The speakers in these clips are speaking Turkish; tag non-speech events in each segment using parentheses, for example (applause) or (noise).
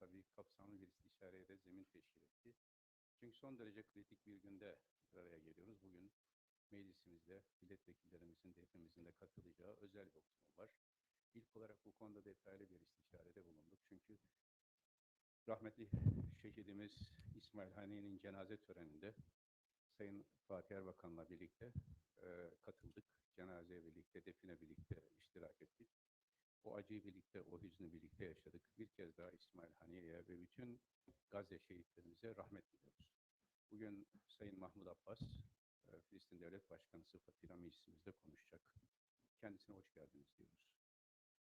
tabii kapsamlı bir istişareye de zemin teşkil etti. Çünkü son derece kritik bir günde bir araya geliyoruz. Bugün meclisimizde milletvekillerimizin de hepimizin de katılacağı özel bir oturum var. İlk olarak bu konuda detaylı bir istişarede bulunduk. Çünkü rahmetli şehidimiz İsmail Haniye'nin cenaze töreninde Sayın Fatih Erbakan'la birlikte e, katıldık. Cenazeye birlikte, define birlikte iştirak ettik. O acıyı birlikte, o hüznü birlikte yaşadık. Bir kez daha İsmail Haniye'ye ve bütün Gazze şehitlerimize rahmet diliyoruz. Bugün Sayın Mahmut Abbas, e, Filistin Devlet Başkanı sıfatıyla meclisimizde konuşacak. Kendisine hoş geldiniz diyoruz.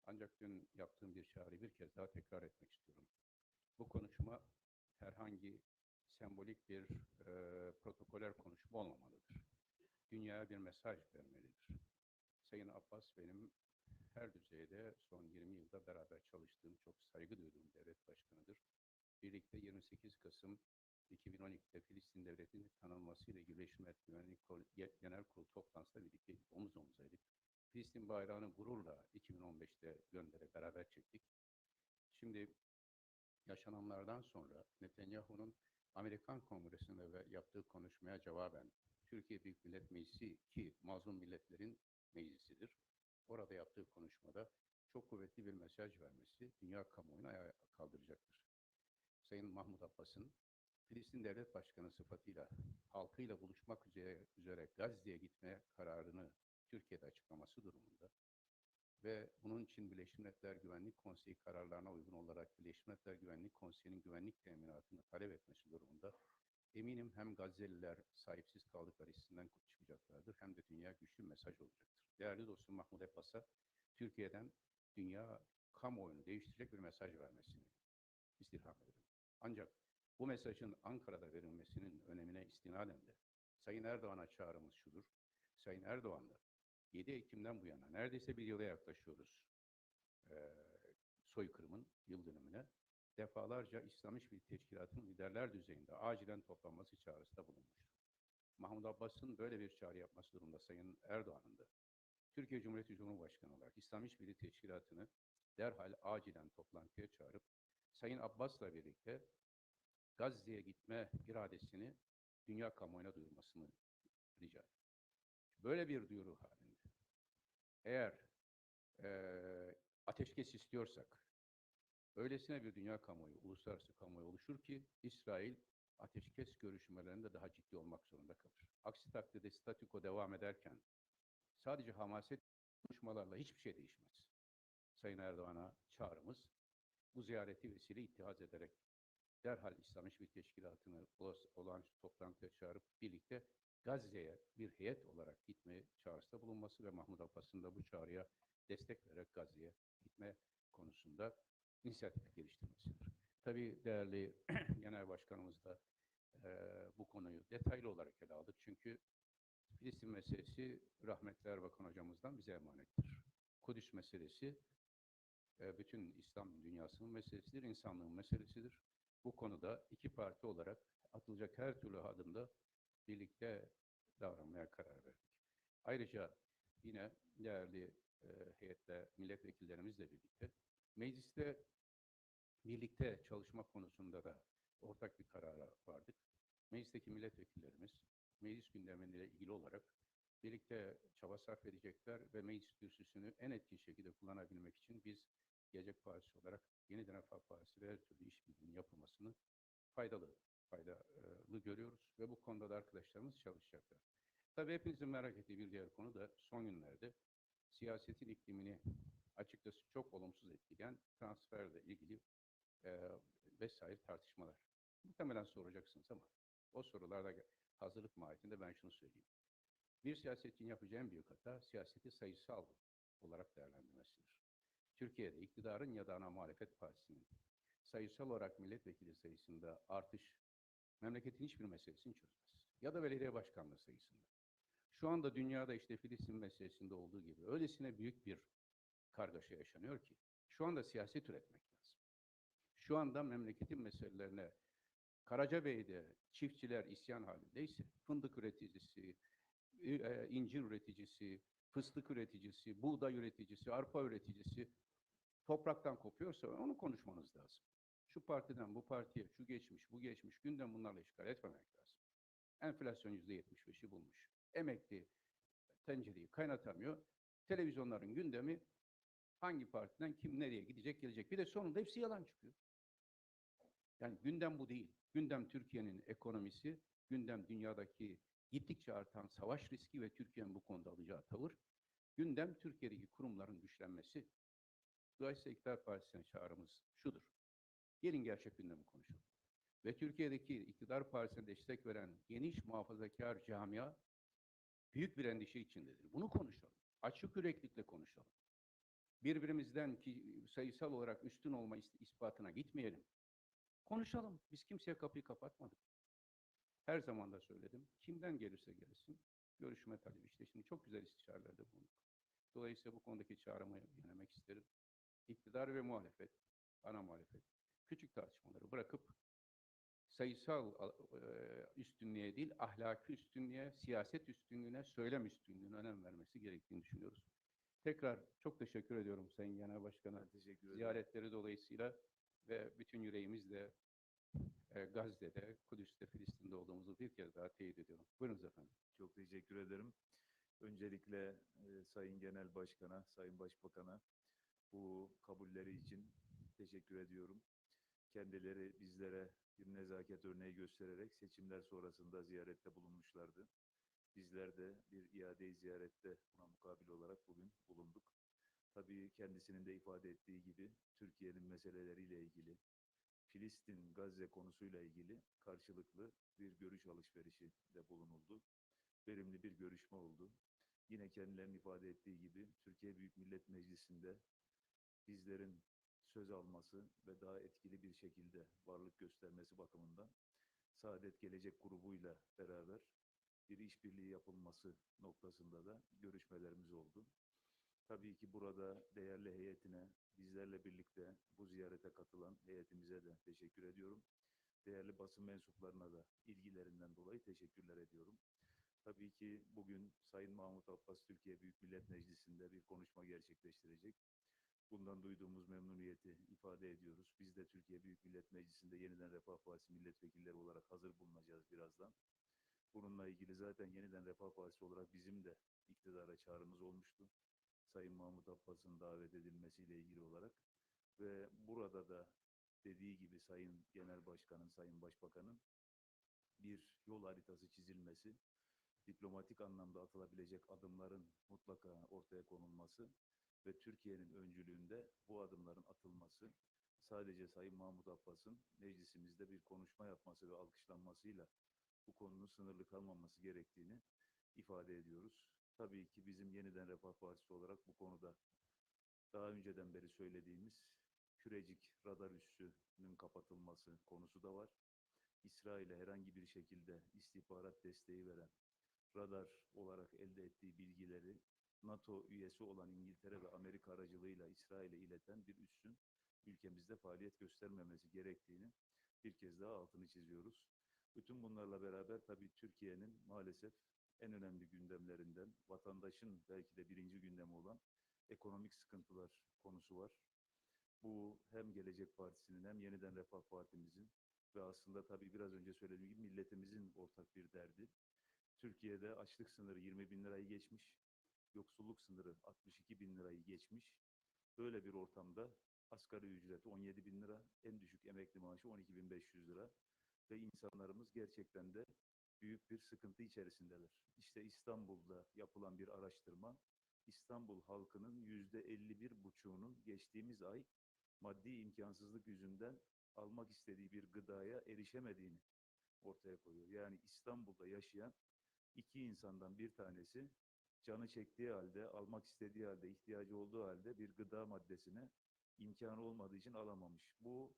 Ancak dün yaptığım bir çağrıyı bir kez daha tekrar etmek istiyorum. Bu konuşma herhangi sembolik bir e, protokoler konuşma olmamalıdır. Dünyaya bir mesaj vermelidir. Sayın Abbas benim her düzeyde son 20 yılda beraber çalıştığım, çok saygı duyduğum devlet başkanıdır. Birlikte 28 Kasım 2012'de Filistin Devleti'nin tanınmasıyla ilgili Birleşmiş Genel Kurulu toplantısında birlikte omuz omuzaydık. Filistin bayrağını gururla 2015'te göndere beraber çektik. Şimdi yaşananlardan sonra Netanyahu'nun Amerikan Kongresi'nde yaptığı konuşmaya cevaben Türkiye Büyük Millet Meclisi ki mazlum milletlerin meclisidir. Orada yaptığı konuşmada çok kuvvetli bir mesaj vermesi dünya kamuoyunu ayağa kaldıracaktır. Sayın Mahmut Abbas'ın Filistin Devlet Başkanı sıfatıyla halkıyla buluşmak üzere, üzere Gazze'ye gitme kararını Türkiye'de açıklaması durumunda ve bunun için Birleşmiş Milletler Güvenlik Konseyi kararlarına uygun olarak Birleşmiş Milletler Güvenlik Konseyi'nin güvenlik teminatını talep etmesi durumunda eminim hem Gazze'liler sahipsiz kaldıkları hissinden çıkacaklardır hem de dünya güçlü mesaj olacaktır. Değerli dostum Mahmut Abbas'a Türkiye'den dünya kamuoyunu değiştirecek bir mesaj vermesini istirham ederim. Ancak bu mesajın Ankara'da verilmesinin önemine istinaden de Sayın Erdoğan'a çağrımız şudur. Sayın Erdoğan da 7 Ekim'den bu yana neredeyse bir yıla yaklaşıyoruz e, soykırımın yıl dönümüne. Defalarca İslamist bir teşkilatın liderler düzeyinde acilen toplanması çağrısında bulunmuştur. Mahmut Abbas'ın böyle bir çağrı yapması durumunda Sayın Erdoğan'ın da Türkiye Cumhuriyeti Cumhurbaşkanı olarak İslam İşbirliği Teşkilatı'nı derhal acilen toplantıya çağırıp Sayın Abbas'la birlikte Gazze'ye gitme iradesini dünya kamuoyuna duyurmasını rica ediyorum. Böyle bir duyuru halinde eğer e, ateşkes istiyorsak öylesine bir dünya kamuoyu, uluslararası kamuoyu oluşur ki İsrail ateşkes görüşmelerinde daha ciddi olmak zorunda kalır. Aksi takdirde statüko devam ederken sadece hamaset konuşmalarla hiçbir şey değişmez. Sayın Erdoğan'a çağrımız bu ziyareti vesile ittihaz ederek derhal İslam İşbirliği Teşkilatı'nı olağanüstü toplantıya çağırıp birlikte Gazze'ye bir heyet olarak gitmeye çağrısında bulunması ve Mahmut Abbas'ın da bu çağrıya destek vererek Gazze'ye gitme konusunda inisiyatif geliştirmesidir. Tabii değerli (clears throat) Genel Başkanımız da e, bu konuyu detaylı olarak ele aldık. Çünkü Filistin meselesi rahmetli Erbakan hocamızdan bize emanettir. Kudüs meselesi e, bütün İslam dünyasının meselesidir, insanlığın meselesidir. Bu konuda iki parti olarak atılacak her türlü adımda birlikte davranmaya karar verdik. Ayrıca yine değerli e, heyetle, milletvekillerimizle birlikte mecliste birlikte çalışma konusunda da ortak bir karara vardık. Meclisteki milletvekillerimiz meclis gündemiyle ilgili olarak birlikte çaba sarf edecekler ve meclis kürsüsünü en etkin şekilde kullanabilmek için biz Gelecek Partisi olarak Yeniden Refah Partisi ve her türlü işbirliğinin yapılmasını faydalı, faydalı görüyoruz ve bu konuda da arkadaşlarımız çalışacaklar. Tabii hepinizin merak ettiği bir diğer konu da son günlerde siyasetin iklimini açıkçası çok olumsuz etkileyen transferle ilgili e, vesaire tartışmalar. Muhtemelen soracaksınız ama o sorularda hazırlık mahiyetinde ben şunu söyleyeyim. Bir siyasetçinin yapacağı en büyük hata siyaseti sayısal olarak değerlendirmesidir. Türkiye'de iktidarın ya da ana muhalefet partisinin sayısal olarak milletvekili sayısında artış memleketin hiçbir meselesini çözmez. Ya da belediye başkanlığı sayısında. Şu anda dünyada işte Filistin meselesinde olduğu gibi öylesine büyük bir kargaşa yaşanıyor ki şu anda siyaset üretmek lazım. Şu anda memleketin meselelerine Karacabey'de çiftçiler isyan halindeyse fındık üreticisi, e, incir üreticisi, fıstık üreticisi, buğday üreticisi, arpa üreticisi topraktan kopuyorsa onu konuşmanız lazım. Şu partiden bu partiye, şu geçmiş, bu geçmiş, gündem bunlarla işgal etmemek lazım. Enflasyon yüzde yetmiş beşi bulmuş. Emekli tencereyi kaynatamıyor. Televizyonların gündemi hangi partiden kim nereye gidecek gelecek. Bir de sonunda hepsi yalan çıkıyor. Yani gündem bu değil. Gündem Türkiye'nin ekonomisi, gündem dünyadaki gittikçe artan savaş riski ve Türkiye'nin bu konuda alacağı tavır. Gündem Türkiye'deki kurumların güçlenmesi. Dolayısıyla İktidar Partisi'ne çağrımız şudur. Gelin gerçek gündemi konuşalım. Ve Türkiye'deki iktidar partisine destek veren geniş muhafazakar camia büyük bir endişe içindedir. Bunu konuşalım. Açık yüreklikle konuşalım. Birbirimizden ki sayısal olarak üstün olma is- ispatına gitmeyelim. Konuşalım. Biz kimseye kapıyı kapatmadık. Her zaman da söyledim. Kimden gelirse gelsin. Görüşme talebi. İşte şimdi çok güzel istişarelerde bulunduk. Dolayısıyla bu konudaki çağrımı yönelmek isterim. İktidar ve muhalefet, ana muhalefet, küçük tartışmaları bırakıp sayısal eee, üstünlüğe değil, ahlaki üstünlüğe, siyaset üstünlüğüne, söylem üstünlüğüne önem vermesi gerektiğini düşünüyoruz. Tekrar çok teşekkür ediyorum Sayın Genel Başkan'a. Ziyaretleri dolayısıyla ve bütün yüreğimizle e, Gazze'de, Kudüs'te, Filistin'de olduğumuzu bir kez daha teyit ediyorum. Buyurunuz efendim. Çok teşekkür ederim. Öncelikle e, Sayın Genel Başkan'a, Sayın Başbakan'a bu kabulleri için teşekkür ediyorum. Kendileri bizlere bir nezaket örneği göstererek seçimler sonrasında ziyarette bulunmuşlardı. Bizler de bir iade ziyarette buna mukabil olarak bugün bulunduk. Tabii kendisinin de ifade ettiği gibi Türkiye'nin meseleleriyle ilgili, Filistin, Gazze konusuyla ilgili karşılıklı bir görüş alışverişi de bulunuldu. Verimli bir görüşme oldu. Yine kendilerinin ifade ettiği gibi Türkiye Büyük Millet Meclisi'nde bizlerin söz alması ve daha etkili bir şekilde varlık göstermesi bakımından Saadet Gelecek grubuyla beraber bir işbirliği yapılması noktasında da görüşmelerimiz oldu. Tabii ki burada değerli heyetine, bizlerle birlikte bu ziyarete katılan heyetimize de teşekkür ediyorum. Değerli basın mensuplarına da ilgilerinden dolayı teşekkürler ediyorum. Tabii ki bugün Sayın Mahmut Abbas Türkiye Büyük Millet Meclisi'nde bir konuşma gerçekleştirecek. Bundan duyduğumuz memnuniyeti ifade ediyoruz. Biz de Türkiye Büyük Millet Meclisi'nde yeniden Refah Partisi milletvekilleri olarak hazır bulunacağız birazdan. Bununla ilgili zaten yeniden Refah Partisi olarak bizim de iktidara çağrımız olmuştu. Sayın Mahmut Abbas'ın davet edilmesiyle ilgili olarak ve burada da dediği gibi Sayın Genel Başkan'ın, Sayın Başbakan'ın bir yol haritası çizilmesi, diplomatik anlamda atılabilecek adımların mutlaka ortaya konulması ve Türkiye'nin öncülüğünde bu adımların atılması, sadece Sayın Mahmut Abbas'ın meclisimizde bir konuşma yapması ve alkışlanmasıyla bu konunun sınırlı kalmaması gerektiğini ifade ediyoruz. Tabii ki bizim yeniden Refah Partisi olarak bu konuda daha önceden beri söylediğimiz Kürecik radar üssünün kapatılması konusu da var. İsrail'e herhangi bir şekilde istihbarat desteği veren radar olarak elde ettiği bilgileri NATO üyesi olan İngiltere ve Amerika aracılığıyla İsrail'e ileten bir üssün ülkemizde faaliyet göstermemesi gerektiğini bir kez daha altını çiziyoruz. Bütün bunlarla beraber tabii Türkiye'nin maalesef en önemli gündemlerinden, vatandaşın belki de birinci gündemi olan ekonomik sıkıntılar konusu var. Bu hem Gelecek Partisi'nin hem Yeniden Refah Partimizin ve aslında tabii biraz önce söylediğim gibi milletimizin ortak bir derdi. Türkiye'de açlık sınırı 20 bin lirayı geçmiş, yoksulluk sınırı 62 bin lirayı geçmiş. Böyle bir ortamda asgari ücret 17 bin lira, en düşük emekli maaşı 12.500 lira ve insanlarımız gerçekten de büyük bir sıkıntı içerisindeler. İşte İstanbul'da yapılan bir araştırma, İstanbul halkının yüzde 51 buçuğunun geçtiğimiz ay maddi imkansızlık yüzünden almak istediği bir gıdaya erişemediğini ortaya koyuyor. Yani İstanbul'da yaşayan iki insandan bir tanesi canı çektiği halde, almak istediği halde, ihtiyacı olduğu halde bir gıda maddesine imkanı olmadığı için alamamış. Bu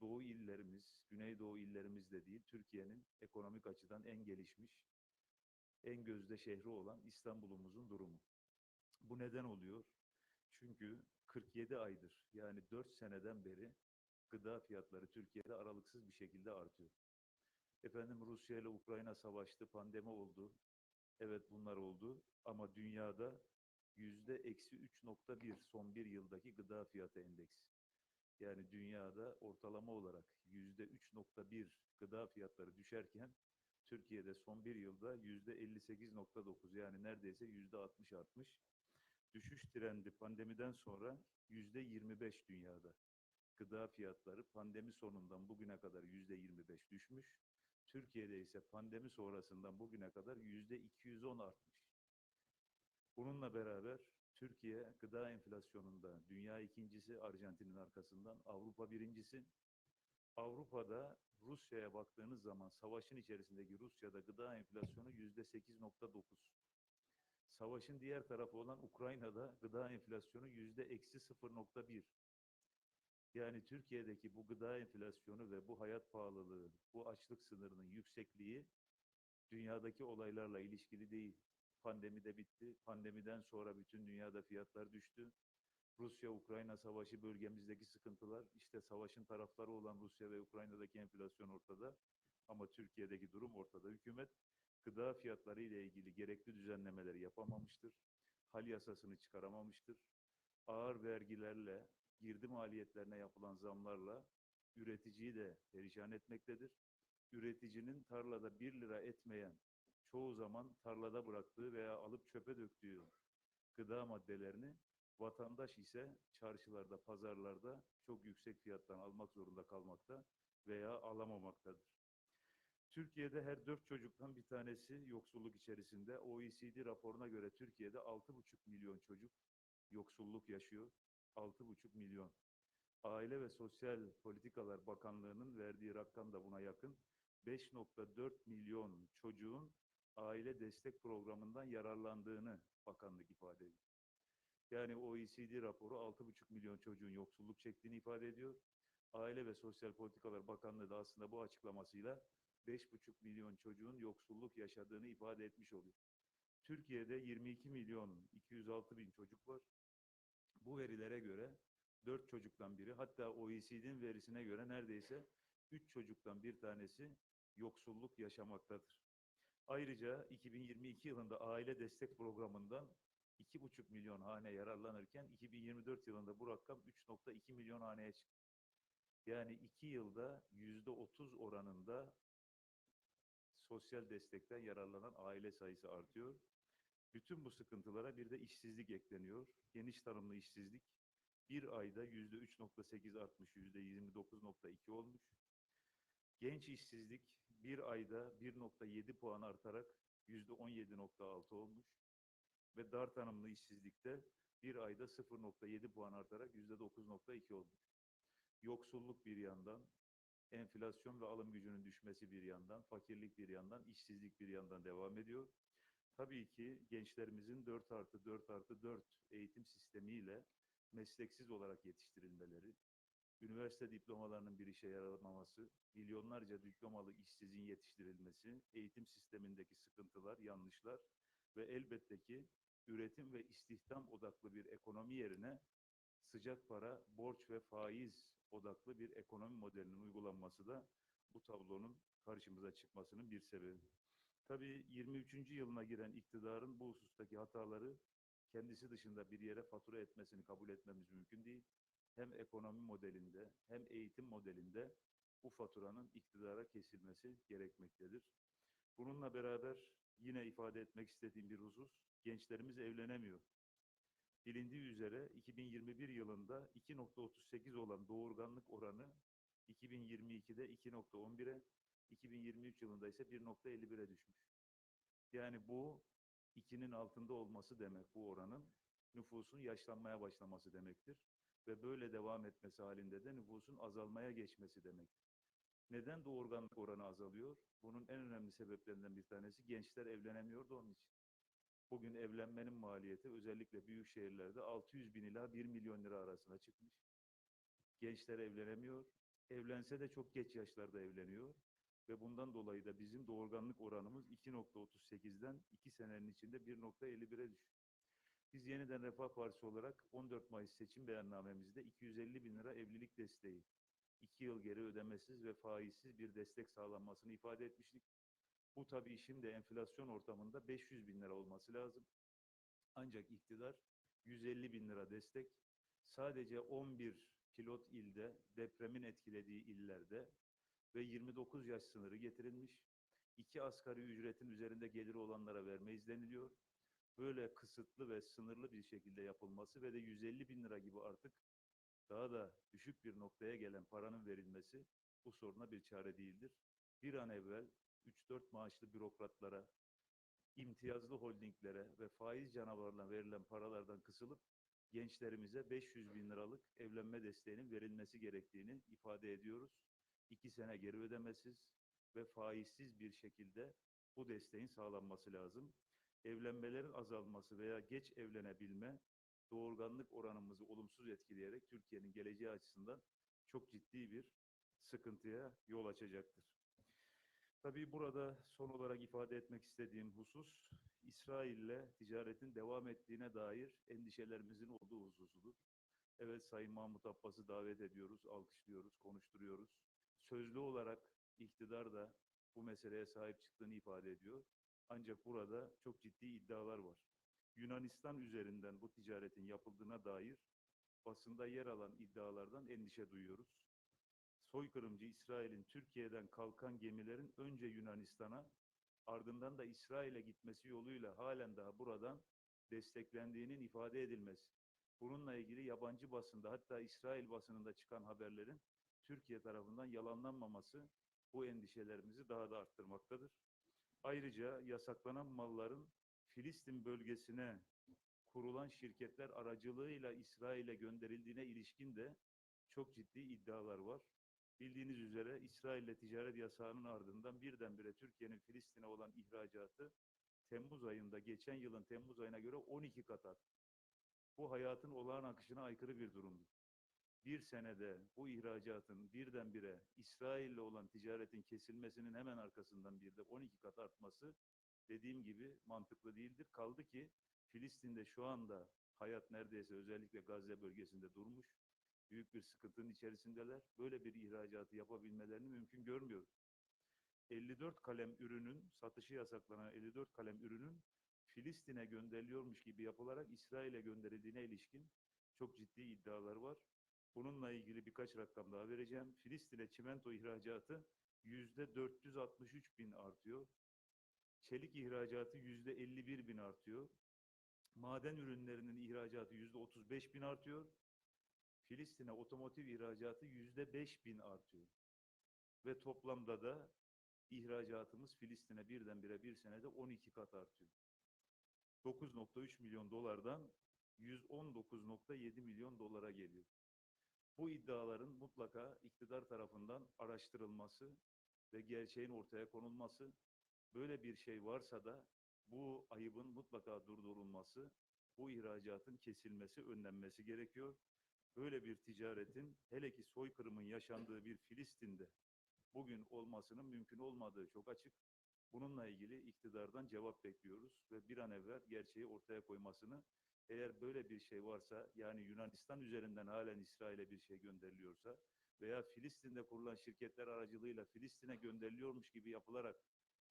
Doğu illerimiz, Güneydoğu illerimiz de değil, Türkiye'nin ekonomik açıdan en gelişmiş, en gözde şehri olan İstanbul'umuzun durumu. Bu neden oluyor? Çünkü 47 aydır yani 4 seneden beri gıda fiyatları Türkiye'de aralıksız bir şekilde artıyor. Efendim Rusya ile Ukrayna savaştı, pandemi oldu. Evet bunlar oldu ama dünyada yüzde eksi 3.1 son bir yıldaki gıda fiyatı endeksi. Yani dünyada ortalama olarak yüzde 3.1 gıda fiyatları düşerken Türkiye'de son bir yılda yüzde 58.9 yani neredeyse yüzde 60 artmış. Düşüş trendi pandemiden sonra yüzde 25 dünyada. Gıda fiyatları pandemi sonundan bugüne kadar yüzde 25 düşmüş. Türkiye'de ise pandemi sonrasından bugüne kadar yüzde 210 artmış. Bununla beraber Türkiye gıda enflasyonunda dünya ikincisi, Arjantin'in arkasından Avrupa birincisi. Avrupa'da Rusya'ya baktığınız zaman savaşın içerisindeki Rusya'da gıda enflasyonu yüzde 8.9. Savaşın diğer tarafı olan Ukrayna'da gıda enflasyonu yüzde eksi 0.1. Yani Türkiye'deki bu gıda enflasyonu ve bu hayat pahalılığı, bu açlık sınırının yüksekliği dünyadaki olaylarla ilişkili değil. Pandemi de bitti. Pandemiden sonra bütün dünyada fiyatlar düştü. Rusya-Ukrayna savaşı bölgemizdeki sıkıntılar, işte savaşın tarafları olan Rusya ve Ukrayna'daki enflasyon ortada. Ama Türkiye'deki durum ortada. Hükümet gıda fiyatları ile ilgili gerekli düzenlemeleri yapamamıştır. Hal yasasını çıkaramamıştır. Ağır vergilerle, girdi maliyetlerine yapılan zamlarla üreticiyi de perişan etmektedir. Üreticinin tarlada 1 lira etmeyen, çoğu zaman tarlada bıraktığı veya alıp çöpe döktüğü gıda maddelerini vatandaş ise çarşılarda, pazarlarda çok yüksek fiyattan almak zorunda kalmakta veya alamamaktadır. Türkiye'de her dört çocuktan bir tanesi yoksulluk içerisinde. OECD raporuna göre Türkiye'de 6,5 milyon çocuk yoksulluk yaşıyor. 6,5 milyon. Aile ve Sosyal Politikalar Bakanlığı'nın verdiği rakam da buna yakın. 5.4 milyon çocuğun aile destek programından yararlandığını bakanlık ifade ediyor. Yani OECD raporu 6,5 milyon çocuğun yoksulluk çektiğini ifade ediyor. Aile ve Sosyal Politikalar Bakanlığı da aslında bu açıklamasıyla 5,5 milyon çocuğun yoksulluk yaşadığını ifade etmiş oluyor. Türkiye'de 22 milyon 206 bin çocuk var. Bu verilere göre 4 çocuktan biri hatta OECD'nin verisine göre neredeyse 3 çocuktan bir tanesi yoksulluk yaşamaktadır. Ayrıca 2022 yılında aile destek programından 2,5 milyon hane yararlanırken 2024 yılında bu rakam 3,2 milyon haneye çıktı. Yani 2 yılda %30 oranında sosyal destekten yararlanan aile sayısı artıyor. Bütün bu sıkıntılara bir de işsizlik ekleniyor. Geniş tanımlı işsizlik bir ayda yüzde 3.8 artmış, yüzde 29.2 olmuş. Genç işsizlik bir ayda 1.7 puan artarak yüzde 17.6 olmuş. Ve dar tanımlı işsizlikte bir ayda 0.7 puan artarak yüzde 9.2 olmuş. Yoksulluk bir yandan, enflasyon ve alım gücünün düşmesi bir yandan, fakirlik bir yandan, işsizlik bir yandan devam ediyor. Tabii ki gençlerimizin 4 artı 4 artı 4 eğitim sistemiyle mesleksiz olarak yetiştirilmeleri, üniversite diplomalarının bir işe yaramaması, milyonlarca diplomalı işsizin yetiştirilmesi, eğitim sistemindeki sıkıntılar, yanlışlar ve elbette ki üretim ve istihdam odaklı bir ekonomi yerine sıcak para, borç ve faiz odaklı bir ekonomi modelinin uygulanması da bu tablonun karşımıza çıkmasının bir sebebi. Tabii 23. yılına giren iktidarın bu husustaki hataları kendisi dışında bir yere fatura etmesini kabul etmemiz mümkün değil. Hem ekonomi modelinde hem eğitim modelinde bu faturanın iktidara kesilmesi gerekmektedir. Bununla beraber yine ifade etmek istediğim bir husus, gençlerimiz evlenemiyor. Bilindiği üzere 2021 yılında 2.38 olan doğurganlık oranı 2022'de 2.11'e, 2023 yılında ise 1.51'e düşmüş. Yani bu 2'nin altında olması demek bu oranın nüfusun yaşlanmaya başlaması demektir. Ve böyle devam etmesi halinde de nüfusun azalmaya geçmesi demektir. Neden doğurganlık oranı azalıyor? Bunun en önemli sebeplerinden bir tanesi gençler evlenemiyor da onun için. Bugün evlenmenin maliyeti özellikle büyük şehirlerde 600 bin ila 1 milyon lira arasında çıkmış. Gençler evlenemiyor. Evlense de çok geç yaşlarda evleniyor. Ve bundan dolayı da bizim doğurganlık oranımız 2.38'den 2 senenin içinde 1.51'e düştü. Biz yeniden Refah Partisi olarak 14 Mayıs seçim beyannamemizde 250 bin lira evlilik desteği, 2 yıl geri ödemesiz ve faizsiz bir destek sağlanmasını ifade etmiştik. Bu tabii şimdi enflasyon ortamında 500 bin lira olması lazım. Ancak iktidar 150 bin lira destek, sadece 11 pilot ilde, depremin etkilediği illerde ve 29 yaş sınırı getirilmiş. İki asgari ücretin üzerinde geliri olanlara vermeyiz deniliyor. Böyle kısıtlı ve sınırlı bir şekilde yapılması ve de 150 bin lira gibi artık daha da düşük bir noktaya gelen paranın verilmesi bu soruna bir çare değildir. Bir an evvel 3-4 maaşlı bürokratlara, imtiyazlı holdinglere ve faiz canavarlarına verilen paralardan kısılıp gençlerimize 500 bin liralık evlenme desteğinin verilmesi gerektiğini ifade ediyoruz. İki sene geri ödemesiz ve faizsiz bir şekilde bu desteğin sağlanması lazım. Evlenmelerin azalması veya geç evlenebilme doğurganlık oranımızı olumsuz etkileyerek Türkiye'nin geleceği açısından çok ciddi bir sıkıntıya yol açacaktır. Tabii burada son olarak ifade etmek istediğim husus, İsrail'le ticaretin devam ettiğine dair endişelerimizin olduğu hususudur. Evet Sayın Mahmut Abbas'ı davet ediyoruz, alkışlıyoruz, konuşturuyoruz. Sözlü olarak iktidar da bu meseleye sahip çıktığını ifade ediyor. Ancak burada çok ciddi iddialar var. Yunanistan üzerinden bu ticaretin yapıldığına dair basında yer alan iddialardan endişe duyuyoruz. Soykırımcı İsrail'in Türkiye'den kalkan gemilerin önce Yunanistan'a ardından da İsrail'e gitmesi yoluyla halen daha buradan desteklendiğinin ifade edilmesi. Bununla ilgili yabancı basında hatta İsrail basınında çıkan haberlerin Türkiye tarafından yalanlanmaması bu endişelerimizi daha da arttırmaktadır. Ayrıca yasaklanan malların Filistin bölgesine kurulan şirketler aracılığıyla İsrail'e gönderildiğine ilişkin de çok ciddi iddialar var. Bildiğiniz üzere İsrail'le ticaret yasağının ardından birdenbire Türkiye'nin Filistin'e olan ihracatı Temmuz ayında, geçen yılın Temmuz ayına göre 12 kat arttı. Bu hayatın olağan akışına aykırı bir durumdur. Bir senede bu ihracatın birdenbire İsrail'le olan ticaretin kesilmesinin hemen arkasından bir de 12 kat artması dediğim gibi mantıklı değildir. Kaldı ki Filistin'de şu anda hayat neredeyse özellikle Gazze bölgesinde durmuş. Büyük bir sıkıntının içerisindeler. Böyle bir ihracatı yapabilmelerini mümkün görmüyoruz. 54 kalem ürünün, satışı yasaklanan 54 kalem ürünün Filistin'e gönderiliyormuş gibi yapılarak İsrail'e gönderildiğine ilişkin çok ciddi iddialar var. Bununla ilgili birkaç rakam daha vereceğim. Filistin'e çimento ihracatı yüzde 463 bin artıyor. Çelik ihracatı yüzde 51 bin artıyor. Maden ürünlerinin ihracatı yüzde 35 bin artıyor. Filistin'e otomotiv ihracatı yüzde 5 bin artıyor. Ve toplamda da ihracatımız Filistin'e birdenbire bir senede 12 kat artıyor. 9.3 milyon dolardan 119.7 milyon dolara geliyor. Bu iddiaların mutlaka iktidar tarafından araştırılması ve gerçeğin ortaya konulması, böyle bir şey varsa da bu ayıbın mutlaka durdurulması, bu ihracatın kesilmesi, önlenmesi gerekiyor. Böyle bir ticaretin hele ki soykırımın yaşandığı bir Filistin'de bugün olmasının mümkün olmadığı çok açık. Bununla ilgili iktidardan cevap bekliyoruz ve bir an evvel gerçeği ortaya koymasını eğer böyle bir şey varsa yani Yunanistan üzerinden halen İsrail'e bir şey gönderiliyorsa veya Filistin'de kurulan şirketler aracılığıyla Filistin'e gönderiliyormuş gibi yapılarak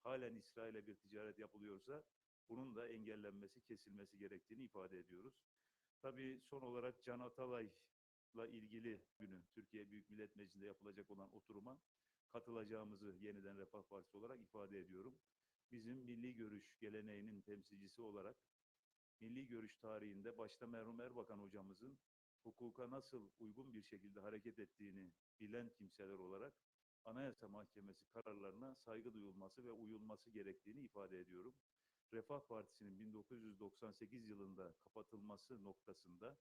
halen İsrail'e bir ticaret yapılıyorsa bunun da engellenmesi, kesilmesi gerektiğini ifade ediyoruz. Tabii son olarak Can Atalay'la ilgili günü Türkiye Büyük Millet Meclisi'nde yapılacak olan oturuma katılacağımızı yeniden Refah Partisi olarak ifade ediyorum. Bizim milli görüş geleneğinin temsilcisi olarak milli görüş tarihinde başta merhum Erbakan hocamızın hukuka nasıl uygun bir şekilde hareket ettiğini bilen kimseler olarak Anayasa Mahkemesi kararlarına saygı duyulması ve uyulması gerektiğini ifade ediyorum. Refah Partisi'nin 1998 yılında kapatılması noktasında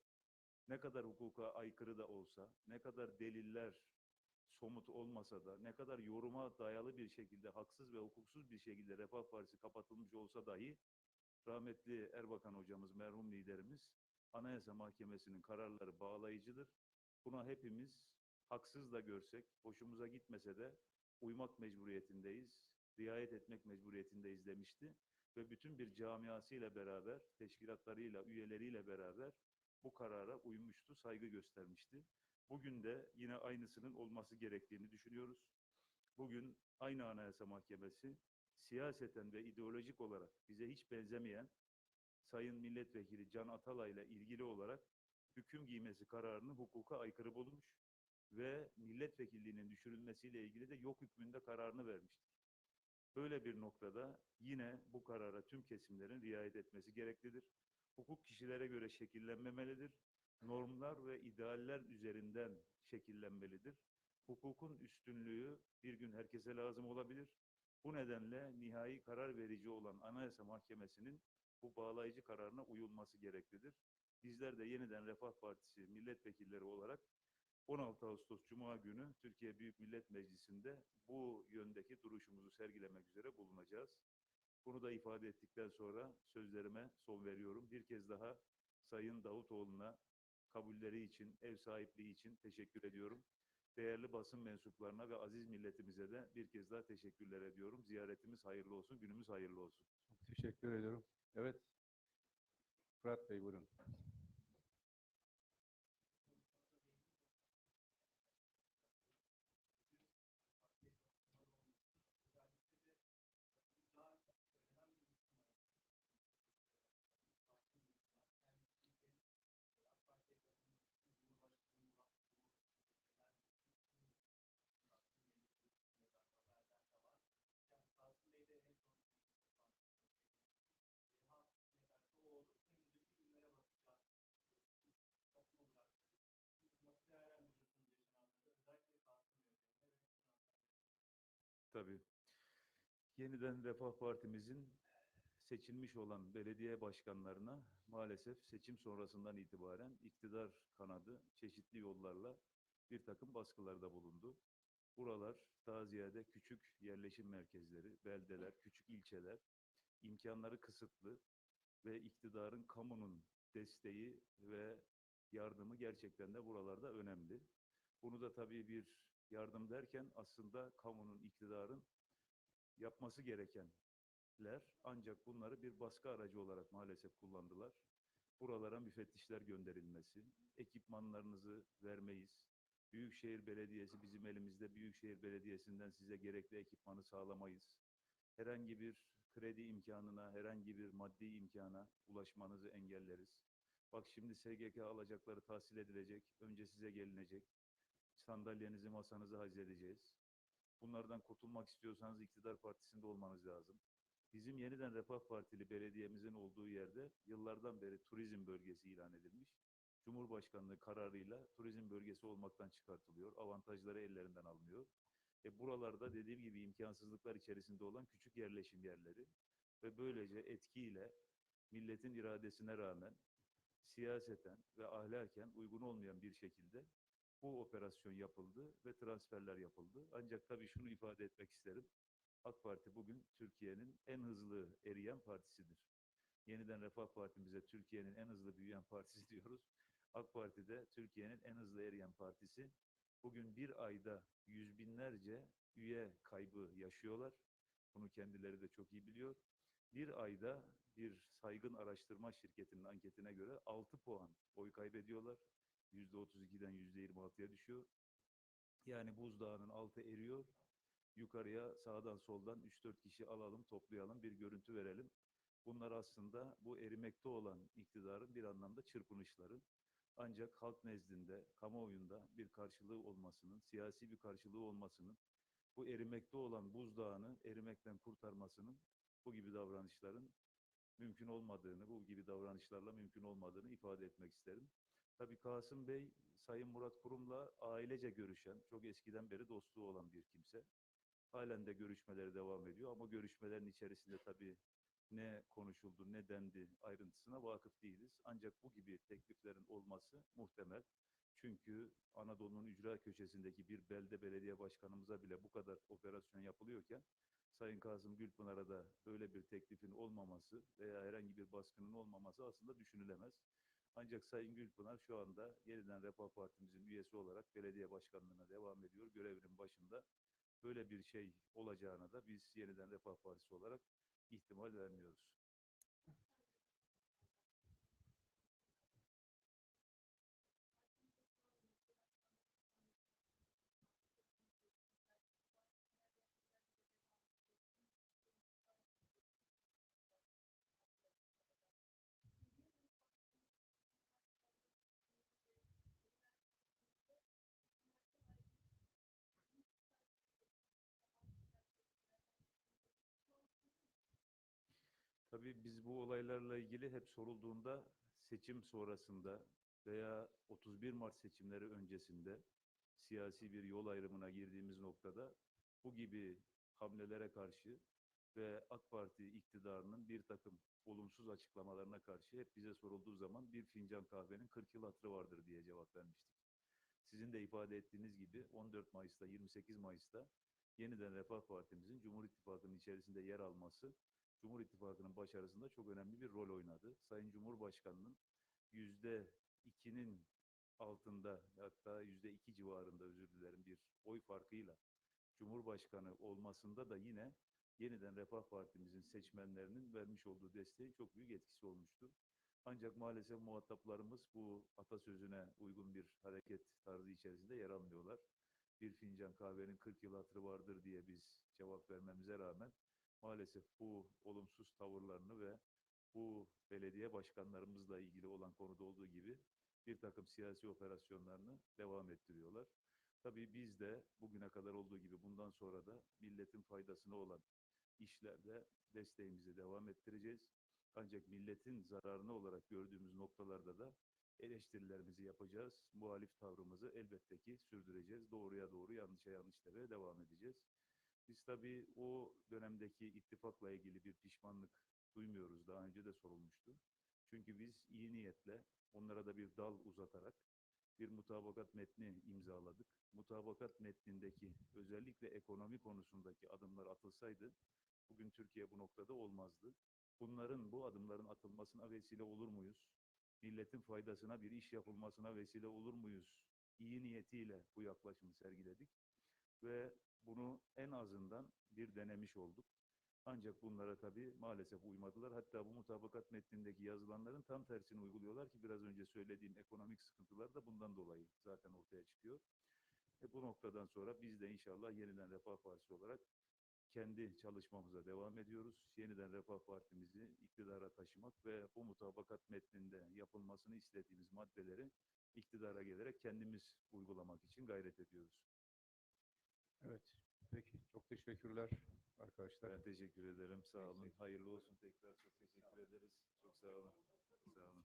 ne kadar hukuka aykırı da olsa, ne kadar deliller somut olmasa da, ne kadar yoruma dayalı bir şekilde, haksız ve hukuksuz bir şekilde Refah Partisi kapatılmış olsa dahi rahmetli Erbakan hocamız, merhum liderimiz, Anayasa Mahkemesi'nin kararları bağlayıcıdır. Buna hepimiz haksız da görsek, hoşumuza gitmese de uymak mecburiyetindeyiz, riayet etmek mecburiyetindeyiz demişti. Ve bütün bir camiasıyla beraber, teşkilatlarıyla, üyeleriyle beraber bu karara uymuştu, saygı göstermişti. Bugün de yine aynısının olması gerektiğini düşünüyoruz. Bugün aynı Anayasa Mahkemesi siyaseten ve ideolojik olarak bize hiç benzemeyen Sayın Milletvekili Can Atalay'la ilgili olarak hüküm giymesi kararını hukuka aykırı bulmuş ve milletvekilliğinin düşürülmesiyle ilgili de yok hükmünde kararını vermiştir. Böyle bir noktada yine bu karara tüm kesimlerin riayet etmesi gereklidir. Hukuk kişilere göre şekillenmemelidir. Normlar ve idealler üzerinden şekillenmelidir. Hukukun üstünlüğü bir gün herkese lazım olabilir. Bu nedenle nihai karar verici olan Anayasa Mahkemesi'nin bu bağlayıcı kararına uyulması gereklidir. Bizler de yeniden Refah Partisi milletvekilleri olarak 16 Ağustos Cuma günü Türkiye Büyük Millet Meclisi'nde bu yöndeki duruşumuzu sergilemek üzere bulunacağız. Bunu da ifade ettikten sonra sözlerime son veriyorum. Bir kez daha Sayın Davutoğlu'na kabulleri için, ev sahipliği için teşekkür ediyorum. Değerli basın mensuplarına ve aziz milletimize de bir kez daha teşekkürler ediyorum. Ziyaretimiz hayırlı olsun, günümüz hayırlı olsun. Teşekkür ediyorum. Evet. Fırat Bey buyurun. Tabii. Yeniden Refah Partimizin seçilmiş olan belediye başkanlarına maalesef seçim sonrasından itibaren iktidar kanadı çeşitli yollarla bir takım baskılarda bulundu. Buralar daha ziyade küçük yerleşim merkezleri, beldeler, küçük ilçeler, imkanları kısıtlı ve iktidarın kamunun desteği ve yardımı gerçekten de buralarda önemli. Bunu da tabii bir yardım derken aslında kamunun, iktidarın yapması gerekenler ancak bunları bir baskı aracı olarak maalesef kullandılar. Buralara müfettişler gönderilmesi, ekipmanlarınızı vermeyiz. Büyükşehir Belediyesi bizim elimizde Büyükşehir Belediyesi'nden size gerekli ekipmanı sağlamayız. Herhangi bir kredi imkanına, herhangi bir maddi imkana ulaşmanızı engelleriz. Bak şimdi SGK alacakları tahsil edilecek, önce size gelinecek sandalyenizi, masanızı halledeceğiz. Bunlardan kurtulmak istiyorsanız iktidar partisinde olmanız lazım. Bizim yeniden Refah Partili belediyemizin olduğu yerde yıllardan beri turizm bölgesi ilan edilmiş. Cumhurbaşkanlığı kararıyla turizm bölgesi olmaktan çıkartılıyor. Avantajları ellerinden alınıyor. E buralarda dediğim gibi imkansızlıklar içerisinde olan küçük yerleşim yerleri ve böylece etkiyle milletin iradesine rağmen siyaseten ve ahlaken uygun olmayan bir şekilde bu operasyon yapıldı ve transferler yapıldı. Ancak tabii şunu ifade etmek isterim. AK Parti bugün Türkiye'nin en hızlı eriyen partisidir. Yeniden Refah Partimize Türkiye'nin en hızlı büyüyen partisi (laughs) diyoruz. AK Parti de Türkiye'nin en hızlı eriyen partisi. Bugün bir ayda yüz binlerce üye kaybı yaşıyorlar. Bunu kendileri de çok iyi biliyor. Bir ayda bir saygın araştırma şirketinin anketine göre 6 puan oy kaybediyorlar. %32'den %26'ya düşüyor. Yani buzdağının altı eriyor. Yukarıya sağdan soldan 3-4 kişi alalım, toplayalım, bir görüntü verelim. Bunlar aslında bu erimekte olan iktidarın bir anlamda çırpınışları. Ancak halk nezdinde, kamuoyunda bir karşılığı olmasının, siyasi bir karşılığı olmasının, bu erimekte olan buzdağını erimekten kurtarmasının bu gibi davranışların mümkün olmadığını, bu gibi davranışlarla mümkün olmadığını ifade etmek isterim. Tabii Kasım Bey, Sayın Murat Kurum'la ailece görüşen, çok eskiden beri dostluğu olan bir kimse. Halen de görüşmeleri devam ediyor ama görüşmelerin içerisinde tabii ne konuşuldu, ne dendi ayrıntısına vakıf değiliz. Ancak bu gibi tekliflerin olması muhtemel. Çünkü Anadolu'nun ücra köşesindeki bir belde belediye başkanımıza bile bu kadar operasyon yapılıyorken Sayın Kazım Gülpınar'a da böyle bir teklifin olmaması veya herhangi bir baskının olmaması aslında düşünülemez. Ancak Sayın Gülpınar şu anda yeniden Refah Partimizin üyesi olarak belediye başkanlığına devam ediyor. Görevinin başında böyle bir şey olacağına da biz yeniden Refah Partisi olarak ihtimal vermiyoruz. Tabii biz bu olaylarla ilgili hep sorulduğunda seçim sonrasında veya 31 Mart seçimleri öncesinde siyasi bir yol ayrımına girdiğimiz noktada bu gibi hamlelere karşı ve AK Parti iktidarının bir takım olumsuz açıklamalarına karşı hep bize sorulduğu zaman bir fincan kahvenin 40 yıl hatırı vardır diye cevap vermiştik. Sizin de ifade ettiğiniz gibi 14 Mayıs'ta 28 Mayıs'ta yeniden Refah Partimizin Cumhur İttifakı'nın içerisinde yer alması Cumhur İttifakı'nın başarısında çok önemli bir rol oynadı. Sayın Cumhurbaşkanı'nın yüzde ikinin altında hatta yüzde iki civarında özür dilerim bir oy farkıyla Cumhurbaşkanı olmasında da yine yeniden Refah Partimizin seçmenlerinin vermiş olduğu desteğin çok büyük etkisi olmuştu. Ancak maalesef muhataplarımız bu atasözüne uygun bir hareket tarzı içerisinde yer almıyorlar. Bir fincan kahvenin 40 yıl hatırı vardır diye biz cevap vermemize rağmen maalesef bu olumsuz tavırlarını ve bu belediye başkanlarımızla ilgili olan konuda olduğu gibi bir takım siyasi operasyonlarını devam ettiriyorlar. Tabii biz de bugüne kadar olduğu gibi bundan sonra da milletin faydasına olan işlerde desteğimizi devam ettireceğiz. Ancak milletin zararına olarak gördüğümüz noktalarda da eleştirilerimizi yapacağız. Muhalif tavrımızı elbette ki sürdüreceğiz. Doğruya doğru, yanlışa yanlış demeye devam edeceğiz. Biz tabii o dönemdeki ittifakla ilgili bir pişmanlık duymuyoruz. Daha önce de sorulmuştu. Çünkü biz iyi niyetle onlara da bir dal uzatarak bir mutabakat metni imzaladık. Mutabakat metnindeki özellikle ekonomi konusundaki adımlar atılsaydı bugün Türkiye bu noktada olmazdı. Bunların, bu adımların atılmasına vesile olur muyuz? Milletin faydasına bir iş yapılmasına vesile olur muyuz? İyi niyetiyle bu yaklaşımı sergiledik ve bunu en azından bir denemiş olduk. Ancak bunlara tabii maalesef uymadılar. Hatta bu mutabakat metnindeki yazılanların tam tersini uyguluyorlar ki biraz önce söylediğim ekonomik sıkıntılar da bundan dolayı zaten ortaya çıkıyor. E bu noktadan sonra biz de inşallah yeniden Refah Partisi olarak kendi çalışmamıza devam ediyoruz. Yeniden Refah Partimizi iktidara taşımak ve bu mutabakat metninde yapılmasını istediğimiz maddeleri iktidara gelerek kendimiz uygulamak için gayret ediyoruz. Evet. Peki. Çok teşekkürler arkadaşlar. Ben teşekkür ederim. Sağ olun. Hayırlı olsun tekrar. Çok teşekkür ederiz. Çok sağ olun. Sağ olun.